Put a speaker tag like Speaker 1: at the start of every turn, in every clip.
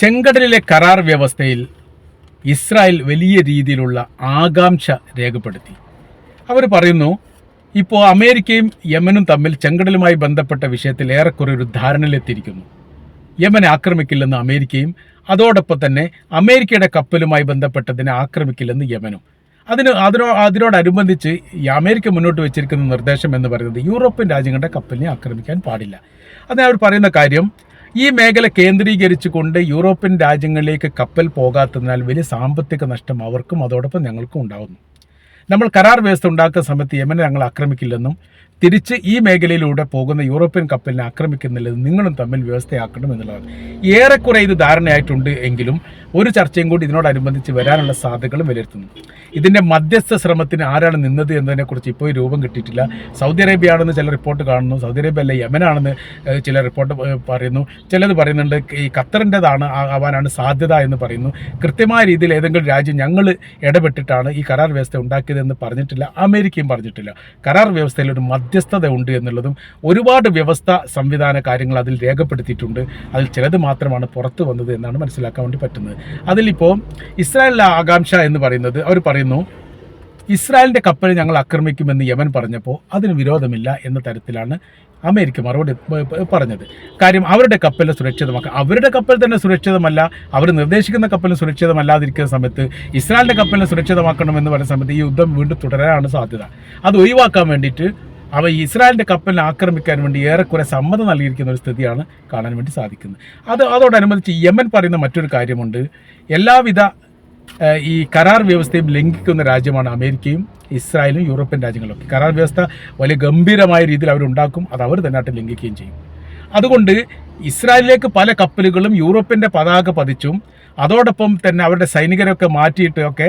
Speaker 1: ചെങ്കടലിലെ കരാർ വ്യവസ്ഥയിൽ ഇസ്രായേൽ വലിയ രീതിയിലുള്ള ആകാംക്ഷ രേഖപ്പെടുത്തി. അവർ പറയുന്നു ഇപ്പോൾ അമേരിക്കയും യമനും തമ്മിൽ ചെങ്കടലുമായി ബന്ധപ്പെട്ട വിഷയത്തിൽ ഏറെക്കുറെ ഒരു ധാരണയിലെത്തിയിരിക്കുന്നു. യമനെ ആക്രമിക്കില്ലെന്ന് അമേരിക്കയും അതോടൊപ്പം തന്നെ അമേരിക്കയുടെ കപ്പലുമായി ബന്ധപ്പെട്ടതിനെ ആക്രമിക്കില്ലെന്ന് യമനും. അതിന് അതിനോ അതിനോടനുബന്ധിച്ച് അമേരിക്ക മുന്നോട്ട് വെച്ചിരിക്കുന്ന നിർദ്ദേശം എന്ന് പറയുന്നത് യൂറോപ്യൻ രാജ്യങ്ങളുടെ കപ്പലിനെ ആക്രമിക്കാൻ പാടില്ല. അതിന് അവർ പറയുന്ന കാര്യം ഈ മേഖല കേന്ദ്രീകരിച്ചുകൊണ്ട് യൂറോപ്യൻ രാജ്യങ്ങളിലേക്ക് കപ്പൽ പോകാത്തതിനാൽ വലിയ സാമ്പത്തിക നഷ്ടം അവർക്കും അതോടൊപ്പം ഞങ്ങൾക്കും ഉണ്ടാകുന്നു നമ്മൾ കരാർ വ്യവസ്ഥ ഉണ്ടാക്കുന്ന സമയത്ത് യമനെ ഞങ്ങൾ ആക്രമിക്കില്ലെന്നും തിരിച്ച് ഈ മേഖലയിലൂടെ പോകുന്ന യൂറോപ്യൻ കപ്പലിനെ ആക്രമിക്കുന്നില്ലെന്ന് നിങ്ങളും തമ്മിൽ വ്യവസ്ഥയാക്കണം എന്നുള്ളതാണ്. ഏറെക്കുറെ ഇത് ധാരണയായിട്ടുണ്ട് എങ്കിലും ഒരു ചർച്ചയും കൂടി ഇതിനോടനുബന്ധിച്ച് വരാനുള്ള സാധ്യതകളും വിലയിരുത്തുന്നു. ഇതിന്റെ മധ്യസ്ഥ ശ്രമത്തിന് ആരാണ് നിന്നത് എന്നതിനെക്കുറിച്ച് ഇപ്പോൾ രൂപം കിട്ടിയിട്ടില്ല. സൗദി അറേബ്യ ആണെന്ന് ചില റിപ്പോർട്ട് കാണുന്നു. സൗദി അറേബ്യ അല്ല യമനാണെന്ന് ചില റിപ്പോർട്ട് പറയുന്നു. ചിലത് പറയുന്നുണ്ട് ഈ ഖത്തറിന്റെതാണ് ആവാനാണ് സാധ്യത എന്ന് പറയുന്നു. കൃത്യമായ രീതിയിൽ ഏതെങ്കിലും രാജ്യം ഞങ്ങൾ ഇടപെട്ടിട്ടാണ് ഈ കരാർ വ്യവസ്ഥ ഉണ്ടാക്കിയതെന്ന് പറഞ്ഞിട്ടില്ല. അമേരിക്കയും പറഞ്ഞിട്ടില്ല. കരാർ വ്യവസ്ഥയിൽ ഒരു ഉണ്ട് എന്നുള്ളതും ഒരുപാട് വ്യവസ്ഥ സംവിധാന കാര്യങ്ങൾ അതിൽ രേഖപ്പെടുത്തിയിട്ടുണ്ട്. അതിൽ ചിലത് മാത്രമാണ് പുറത്തു വന്നത് എന്നാണ് മനസ്സിലാക്കാൻ വേണ്ടി പറ്റുന്നത്. അതിലിപ്പോൾ ഇസ്രായേലിലെ ആകാംക്ഷ എന്ന് പറയുന്നത് അവർ പറയുന്നു ഇസ്രായേലിന്റെ കപ്പൽ ഞങ്ങൾ ആക്രമിക്കുമെന്ന് യമൻ പറഞ്ഞപ്പോൾ അതിന് വിരോധമില്ല എന്ന തരത്തിലാണ് അമേരിക്ക മറുപടി പറഞ്ഞത്. കാര്യം അവരുടെ കപ്പൽ സുരക്ഷിതമാക്കുക അവരുടെ കപ്പൽ തന്നെ സുരക്ഷിതമല്ല അവർ നിർദ്ദേശിക്കുന്ന കപ്പൽ സുരക്ഷിതമല്ലാതിരിക്കുന്ന സമയത്ത് ഇസ്രായേലിന്റെ കപ്പലിനെ സുരക്ഷിതമാക്കണമെന്ന് പറയുന്ന സമയത്ത് ഈ യുദ്ധം വീണ്ടും തുടരാനാണ് സാധ്യത. അത് ഒഴിവാക്കാൻ വേണ്ടിയിട്ട് അവ ഇസ്രായേലിന്റെ കപ്പലിനെ ആക്രമിക്കാൻ വേണ്ടി ഏറെക്കുറെ സമ്മതം നൽകിയിരിക്കുന്ന ഒരു സ്ഥിതിയാണ് കാണാൻ വേണ്ടി സാധിക്കുന്നത്. അത് അതോടനുബന്ധിച്ച് യമൻ പറയുന്ന മറ്റൊരു കാര്യമുണ്ട്. എല്ലാവിധ ഈ കരാർ വ്യവസ്ഥയും ലംഘിക്കുന്ന രാജ്യമാണ് അമേരിക്കയും ഇസ്രായേലും യൂറോപ്യൻ രാജ്യങ്ങളൊക്കെ. കരാർ വ്യവസ്ഥ വലിയ ഗംഭീരമായ രീതിയിൽ അവരുണ്ടാക്കും അത് അവർ തന്നെ ലംഘിക്കുകയും ചെയ്യും. അതുകൊണ്ട് ഇസ്രായേലിലേക്ക് പല കപ്പലുകളും യൂറോപ്യന്റെ പതാക പതിച്ചും അതോടൊപ്പം തന്നെ അവരുടെ സൈനികരൊക്കെ മാറ്റിയിട്ടൊക്കെ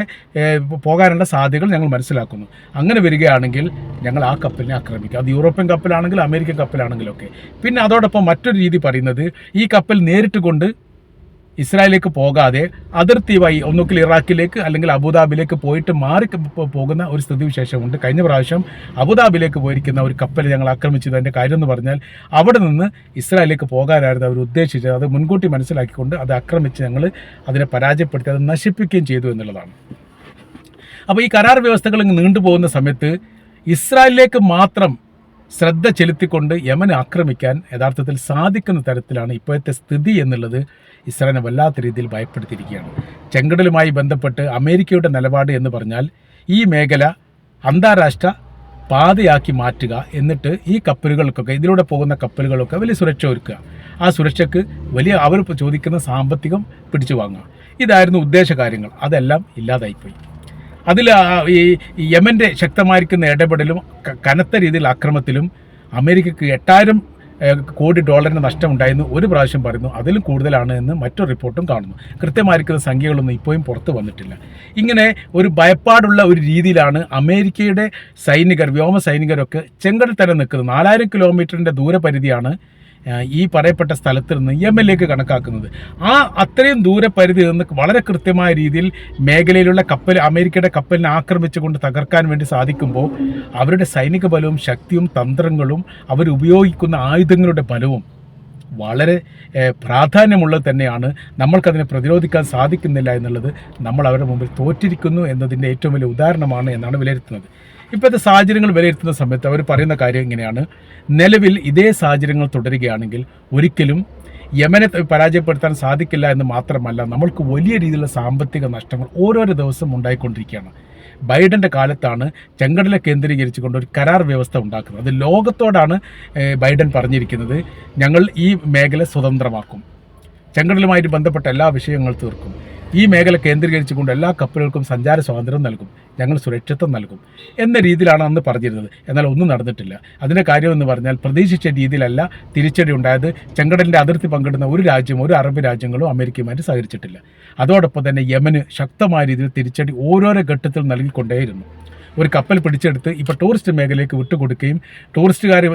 Speaker 1: പോകാനുള്ള സാധ്യതകൾ ഞങ്ങൾ മനസ്സിലാക്കുന്നു. അങ്ങനെ വരികയാണെങ്കിൽ ഞങ്ങൾ ആ കപ്പലിനെ ആക്രമിക്കും. അത് യൂറോപ്യൻ കപ്പലാണെങ്കിലും അമേരിക്കൻ കപ്പലാണെങ്കിലും ഒക്കെ പിന്നെ അതോടൊപ്പം മറ്റൊരു രീതി പറയുന്നത് ഈ കപ്പൽ നേരിട്ട് കൊണ്ട് ഇസ്രായേലിലേക്ക് പോകാതെ അതിർത്തി വഴി ഒന്നുകിൽ ഇറാഖിലേക്ക് അല്ലെങ്കിൽ അബുദാബിയിലേക്ക് പോയിട്ട് മാറി പോകുന്ന ഒരു സ്ഥിതിവിശേഷമുണ്ട്. കഴിഞ്ഞ പ്രാവശ്യം അബുദാബിയിലേക്ക് പോയിരിക്കുന്ന ഒരു കപ്പൽ ഞങ്ങൾ ആക്രമിച്ചത്. അതിന്റെ കാര്യം എന്ന് പറഞ്ഞാൽ അവിടെ നിന്ന് ഇസ്രായേലിലേക്ക് പോകാനായിരുന്നു അവർ ഉദ്ദേശിച്ചത്. അത് മുൻകൂട്ടി മനസ്സിലാക്കിക്കൊണ്ട് അത് ആക്രമിച്ച് ഞങ്ങൾ അതിനെ പരാജയപ്പെടുത്തി അത് നശിപ്പിക്കുകയും ചെയ്തു എന്നുള്ളതാണ്. അപ്പോൾ ഈ കരാർ വ്യവസ്ഥകൾ നീണ്ടുപോകുന്ന സമയത്ത് ഇസ്രായേലിലേക്ക് മാത്രം ശ്രദ്ധ ചെലുത്തിക്കൊണ്ട് യമനെ ആക്രമിക്കാൻ യഥാർത്ഥത്തിൽ സാധിക്കുന്ന തരത്തിലാണ് ഇപ്പോഴത്തെ സ്ഥിതി എന്നുള്ളത് ഇസ്രായേലിനെ വല്ലാത്ത രീതിയിൽ ഭയപ്പെടുത്തിയിരിക്കുകയാണ്. ചെങ്കടലുമായി ബന്ധപ്പെട്ട് അമേരിക്കയുടെ നിലപാട് എന്ന് പറഞ്ഞാൽ ഈ മേഖല അന്താരാഷ്ട്ര പാതയാക്കി മാറ്റുക എന്നിട്ട് ഈ കപ്പലുകൾക്കൊക്കെ ഇതിലൂടെ പോകുന്ന കപ്പലുകളൊക്കെ വലിയ സുരക്ഷ ഒരുക്കുക. ആ സുരക്ഷയ്ക്ക് വലിയ അവർ ചോദിക്കുന്ന സാമ്പത്തികം പിടിച്ചു വാങ്ങുക ഇതായിരുന്നു ഉദ്ദേശ കാര്യങ്ങൾ അതെല്ലാം ഇല്ലാതായിപ്പോയി. അതിൽ ഈ യമന്റെ ശക്തമായിരിക്കുന്ന ഇടപെടലും കനത്ത രീതിയിൽ ആക്രമത്തിലും അമേരിക്കക്ക് എട്ടായിരം കോടി ഡോളറിന് നഷ്ടമുണ്ടായെന്ന് ഒരു പ്രാവശ്യം പറയുന്നു. അതിലും കൂടുതലാണ് എന്ന് മറ്റൊരു റിപ്പോർട്ടും കാണുന്നു. കൃത്യമായിരിക്കുന്ന സംഖ്യകളൊന്നും ഇപ്പോഴും പുറത്ത് വന്നിട്ടില്ല. ഇങ്ങനെ ഒരു ഭയപ്പാടുള്ള ഒരു രീതിയിലാണ് അമേരിക്കയുടെ സൈനികർ വ്യോമ സൈനികരൊക്കെ ചെങ്കടൽ തന്നെ നിൽക്കുന്നത്. നാലായിരം കിലോമീറ്ററിന്റെ ദൂരപരിധിയാണ് ഈ പറയപ്പെട്ട സ്ഥലത്ത് നിന്ന് എം എൽ എക്ക് കണക്കാക്കുന്നത്. ആ അത്രയും ദൂരപരിധി നിന്ന് വളരെ കൃത്യമായ രീതിയിൽ മേഖലയിലുള്ള കപ്പൽ അമേരിക്കയുടെ കപ്പലിനെ ആക്രമിച്ചുകൊണ്ട് തകർക്കാൻ വേണ്ടി സാധിക്കുമ്പോൾ അവരുടെ സൈനിക ബലവും ശക്തിയും തന്ത്രങ്ങളും അവരുപയോഗിക്കുന്ന ആയുധങ്ങളുടെ ബലവും വളരെ പ്രാധാന്യമുള്ളത് തന്നെയാണ്. നമ്മൾക്കതിനെ പ്രതിരോധിക്കാൻ സാധിക്കുന്നില്ല എന്നുള്ളത് നമ്മൾ അവരുടെ മുമ്പിൽ തോറ്റിരിക്കുന്നു എന്നതിന്റെ ഏറ്റവും വലിയ ഉദാഹരണമാണ് എന്നാണ് വിലയിരുത്തുന്നത്. ഇപ്പോഴത്തെ സാഹചര്യങ്ങൾ വിലയിരുത്തുന്ന സമയത്ത് അവർ പറയുന്ന കാര്യം ഇങ്ങനെയാണ്. നിലവിൽ ഇതേ സാഹചര്യങ്ങൾ തുടരുകയാണെങ്കിൽ ഒരിക്കലും യമനെ പരാജയപ്പെടുത്താൻ സാധിക്കില്ല എന്ന് മാത്രമല്ല നമ്മൾക്ക് വലിയ രീതിയിലുള്ള സാമ്പത്തിക നഷ്ടങ്ങൾ ഓരോരോ ദിവസം ഉണ്ടായിക്കൊണ്ടിരിക്കുകയാണ്. ബൈഡന്റെ കാലത്താണ് ചെങ്കടലെ കേന്ദ്രീകരിച്ചുകൊണ്ട് ഒരു കരാർ വ്യവസ്ഥ ഉണ്ടാക്കുന്നത്. അത് ലോകത്തോടാണ് ബൈഡൻ പറഞ്ഞിരിക്കുന്നത്. ഞങ്ങൾ ഈ മേഖല സ്വതന്ത്രമാക്കും. ചെങ്കടലുമായിട്ട് ബന്ധപ്പെട്ട എല്ലാ വിഷയങ്ങൾ തീർക്കും. ഈ മേഖല കേന്ദ്രീകരിച്ചുകൊണ്ട് എല്ലാ കപ്പലുകൾക്കും സഞ്ചാര സ്വാതന്ത്ര്യം നൽകും. ഞങ്ങൾ സുരക്ഷിതത്വം നൽകും. എന്ന രീതിയിലാണ് അന്ന് പറഞ്ഞിരുന്നത്. എന്നാൽ ഒന്നും നടന്നിട്ടില്ല. അതിന്റെ കാര്യമെന്ന് പറഞ്ഞാൽ പ്രതീക്ഷിച്ച രീതിയിലല്ല തിരിച്ചടി ഉണ്ടായത്. ചെങ്കടലിന്റെ അതിർത്തി പങ്കിടുന്ന ഒരു രാജ്യം ഒരു അറബ് രാജ്യങ്ങളും അമേരിക്കയുമായിട്ട് സഹകരിച്ചിട്ടില്ല. അതോടൊപ്പം തന്നെ യമന് ശക്തമായ രീതിയിൽ തിരിച്ചടി ഓരോരോ ഘട്ടത്തിൽ നൽകിക്കൊണ്ടേയിരുന്നു. ഒരു കപ്പൽ പിടിച്ചെടുത്ത് ഇപ്പോൾ ടൂറിസ്റ്റ് മേഖലയിലേക്ക് വിട്ടുകൊടുക്കുകയും ടൂറിസ്റ്റുകാർ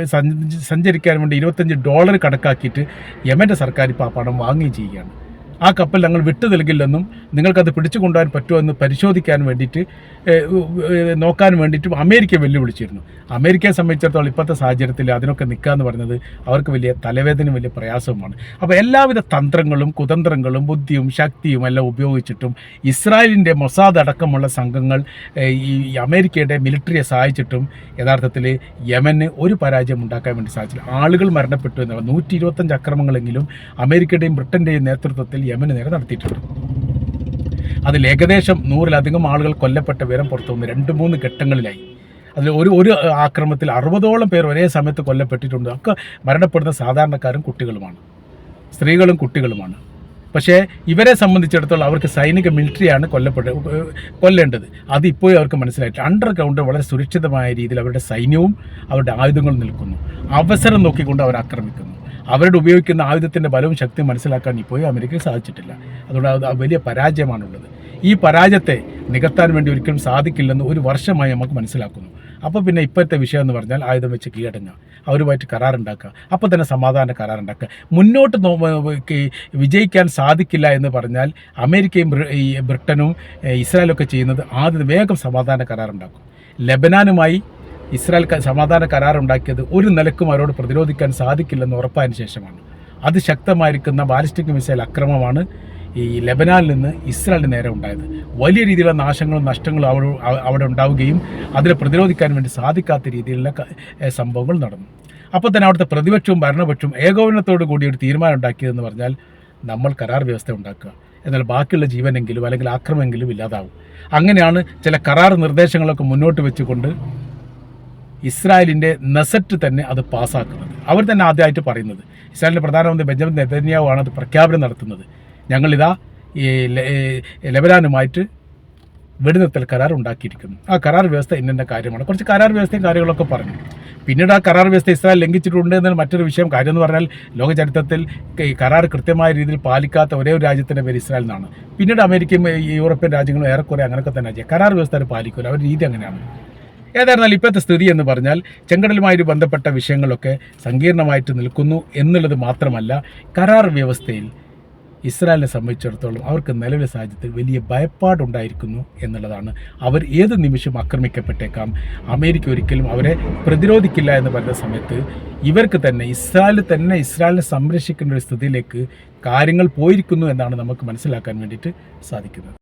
Speaker 1: സഞ്ചരിക്കാൻ വേണ്ടി ഇരുപത്തഞ്ച് ഡോളർ കണക്കാക്കിയിട്ട് യമന്റെ സർക്കാർ ഇപ്പോൾ ആ പണം വാങ്ങുകയും ചെയ്യുകയാണ്. ആ കപ്പൽ ഞങ്ങൾ വിട്ടു നൽകില്ലെന്നും നിങ്ങൾക്കത് പിടിച്ചു കൊണ്ടുപോകാൻ പറ്റുമെന്ന് പരിശോധിക്കാൻ വേണ്ടിയിട്ട് നോക്കാൻ വേണ്ടിയിട്ടും അമേരിക്ക വെല്ലുവിളിച്ചിരുന്നു. അമേരിക്കയെ സംബന്ധിച്ചിടത്തോളം ഇപ്പോഴത്തെ സാഹചര്യത്തിൽ അതിനൊക്കെ നിൽക്കുക എന്ന് പറയുന്നത് അവർക്ക് വലിയ തലവേദനയും വലിയ പ്രയാസവുമാണ്. അപ്പോൾ എല്ലാവിധ തന്ത്രങ്ങളും കുതന്ത്രങ്ങളും ബുദ്ധിയും ശക്തിയും എല്ലാം ഉപയോഗിച്ചിട്ടും ഇസ്രായേലിന്റെ മൊസാദ് അടക്കമുള്ള സംഘങ്ങൾ ഈ അമേരിക്കയുടെ മിലിറ്ററിയെ സഹായിച്ചിട്ടും യഥാർത്ഥത്തിൽ യമന് ഒരു പരാജയം ഉണ്ടാക്കാൻ വേണ്ടി സാധിച്ചില്ല. ആളുകൾ മരണപ്പെട്ടു എന്നുള്ള നൂറ്റി ഇരുപത്തഞ്ച് അക്രമങ്ങളെങ്കിലും അമേരിക്കയുടെയും ബ്രിട്ടന്റെയും നേതൃത്വത്തിൽ യമന് നേരെ നടത്തിയിട്ടുണ്ട്. അതിൽ ഏകദേശം നൂറിലധികം ആളുകൾ കൊല്ലപ്പെട്ട വിവരം പുറത്തു വന്നു രണ്ട് മൂന്ന് ഘട്ടങ്ങളിലായി. അതിൽ ഒരു ഒരു ആക്രമണത്തിൽ അറുപതോളം പേർ ഒരേ സമയത്ത് കൊല്ലപ്പെട്ടിട്ടുണ്ട്. ഒക്കെ മരണപ്പെടുന്ന സാധാരണക്കാരും കുട്ടികളുമാണ്. സ്ത്രീകളും കുട്ടികളുമാണ്. പക്ഷേ ഇവരെ സംബന്ധിച്ചിടത്തോളം അവർക്ക് സൈനിക മിലിറ്ററിയാണ് കൊല്ലപ്പെട്ട കൊല്ലേണ്ടത്. അത് ഇപ്പോഴും അവർക്ക് മനസ്സിലായിട്ടില്ല. അണ്ടർഗ്രൗണ്ട് വളരെ സുരക്ഷിതമായ രീതിയിൽ അവരുടെ സൈന്യവും അവരുടെ ആയുധങ്ങളും നിൽക്കുന്നു. അവസരം നോക്കിക്കൊണ്ട് അവർ ആക്രമിക്കുന്നു. അവരുടെ ഉപയോഗിക്കുന്ന ആയുധത്തിന്റെ ബലവും ശക്തിയും മനസ്സിലാക്കാൻ ഇപ്പോഴും അമേരിക്കയ്ക്ക് സാധിച്ചിട്ടില്ല. അതുകൊണ്ട് അത് വലിയ പരാജയമാണുള്ളത്. ഈ പരാജയത്തെ നികത്താൻ വേണ്ടി ഒരിക്കലും സാധിക്കില്ലെന്ന് ഒരു വർഷമായി നമുക്ക് മനസ്സിലാക്കുന്നു. അപ്പോൾ പിന്നെ ഇപ്പോഴത്തെ വിഷയം എന്ന് പറഞ്ഞാൽ ആയുധം വെച്ച് കീഴടങ്ങുക അവരുമായിട്ട് കരാറുണ്ടാക്കുക അപ്പോൾ തന്നെ സമാധാന കരാറുണ്ടാക്കുക മുന്നോട്ട് വിജയിക്കാൻ സാധിക്കില്ല എന്ന് പറഞ്ഞാൽ അമേരിക്കയും ബ്രിട്ടനും ഇസ്രായേലൊക്കെ ചെയ്യുന്നത് ആദ്യം വേഗം സമാധാന കരാറുണ്ടാക്കും ലെബനാനുമായി ഇസ്രായേൽ സമാധാന കരാറുണ്ടാക്കിയത് ഒരു നിലക്കും അവരോട് പ്രതിരോധിക്കാൻ സാധിക്കില്ലെന്ന് ഉറപ്പായതിനു ശേഷമാണ്. അത് ശക്തമായിരിക്കുന്ന ബാലിസ്റ്റിക് മിസൈൽ അക്രമമാണ് ഈ ലെബനാനിൽ നിന്ന് ഇസ്രായേലിന് നേരെ ഉണ്ടായത്. വലിയ രീതിയിലുള്ള നാശങ്ങളും നഷ്ടങ്ങളും അവിടെ അവിടെ ഉണ്ടാവുകയും അതിനെ പ്രതിരോധിക്കാൻ വേണ്ടി സാധിക്കാത്ത രീതിയിലുള്ള സംഭവങ്ങൾ നടന്നു. അപ്പോൾ തന്നെ അവിടുത്തെ പ്രതിപക്ഷവും ഭരണപക്ഷവും ഏകോപനത്തോടു കൂടി ഒരു തീരുമാനം ഉണ്ടാക്കിയതെന്ന് പറഞ്ഞാൽ നമ്മൾ കരാർ വ്യവസ്ഥ ഉണ്ടാക്കുക. എന്നാൽ ബാക്കിയുള്ള ജീവനെങ്കിലും അല്ലെങ്കിൽ ആക്രമെങ്കിലും ഇല്ലാതാവും. അങ്ങനെയാണ് ചില കരാർ നിർദ്ദേശങ്ങളൊക്കെ മുന്നോട്ട് വെച്ചുകൊണ്ട് ഇസ്രായേലിന്റെ നെസറ്റ് തന്നെ അത് പാസ്സാക്കുന്നത് അവർ തന്നെ ആദ്യമായിട്ട് പറയുന്നത് ഇസ്രായേലിന്റെ പ്രധാനമന്ത്രി ബെഞ്ചമിൻ നെതന്യാവു ആണ് അത് പ്രഖ്യാപനം നടത്തുന്നത്. ഞങ്ങളിതാ ഈ ലബനാനുമായിട്ട് വെടിനിർത്തൽ കരാർ ഉണ്ടാക്കിയിരിക്കുന്നു. ആ കരാർ വ്യവസ്ഥ ഇന്നെ കാര്യമാണ്. കുറച്ച് കരാർ വ്യവസ്ഥയും കാര്യങ്ങളൊക്കെ പറഞ്ഞു. പിന്നീട് ആ കരാർ വ്യവസ്ഥ ഇസ്രായേൽ ലംഘിച്ചിട്ടുണ്ട് എന്നാൽ മറ്റൊരു വിഷയം കാര്യം എന്ന് പറഞ്ഞാൽ ലോകചരിത്രത്തിൽ ഈ കരാർ കൃത്യമായ രീതിയിൽ പാലിക്കാത്ത ഒരേ ഒരു രാജ്യത്തിന്റെ പേര് ഇസ്രായേൽ എന്നാണ്. പിന്നീട് അമേരിക്കയും യൂറോപ്യൻ രാജ്യങ്ങളും ഏറെക്കുറെ അങ്ങനെയൊക്കെ തന്നെ കരാർ വ്യവസ്ഥ പാലിക്കില്ല അവരുടെ രീതി അങ്ങനെയാണ്. ഏതായിരുന്നാലും ഇപ്പോഴത്തെ സ്ഥിതി എന്ന് പറഞ്ഞാൽ ചെങ്കടലുമായി ബന്ധപ്പെട്ട വിഷയങ്ങളൊക്കെ സങ്കീർണമായിട്ട് നിൽക്കുന്നു എന്നുള്ളത് മാത്രമല്ല കരാർ വ്യവസ്ഥയിൽ ഇസ്രായേലിനെ സംബന്ധിച്ചിടത്തോളം അവർക്ക് നിലവിലെ സാഹചര്യത്തിൽ വലിയ ഭയപ്പാടുണ്ടായിരിക്കുന്നു എന്നുള്ളതാണ്. അവർ ഏത് നിമിഷം ആക്രമിക്കപ്പെട്ടേക്കാം? അമേരിക്ക ഒരിക്കലും അവരെ പ്രതിരോധിക്കില്ല എന്ന് പറഞ്ഞ സമയത്ത് ഇവർക്ക് തന്നെ ഇസ്രായേൽ തന്നെ ഇസ്രായേലിനെ സംരക്ഷിക്കുന്ന ഒരു സ്ഥിതിയിലേക്ക് കാര്യങ്ങൾ പോയിരിക്കുന്നു എന്നാണ് നമുക്ക് മനസ്സിലാക്കാൻ വേണ്ടിയിട്ട് സാധിക്കുന്നത്.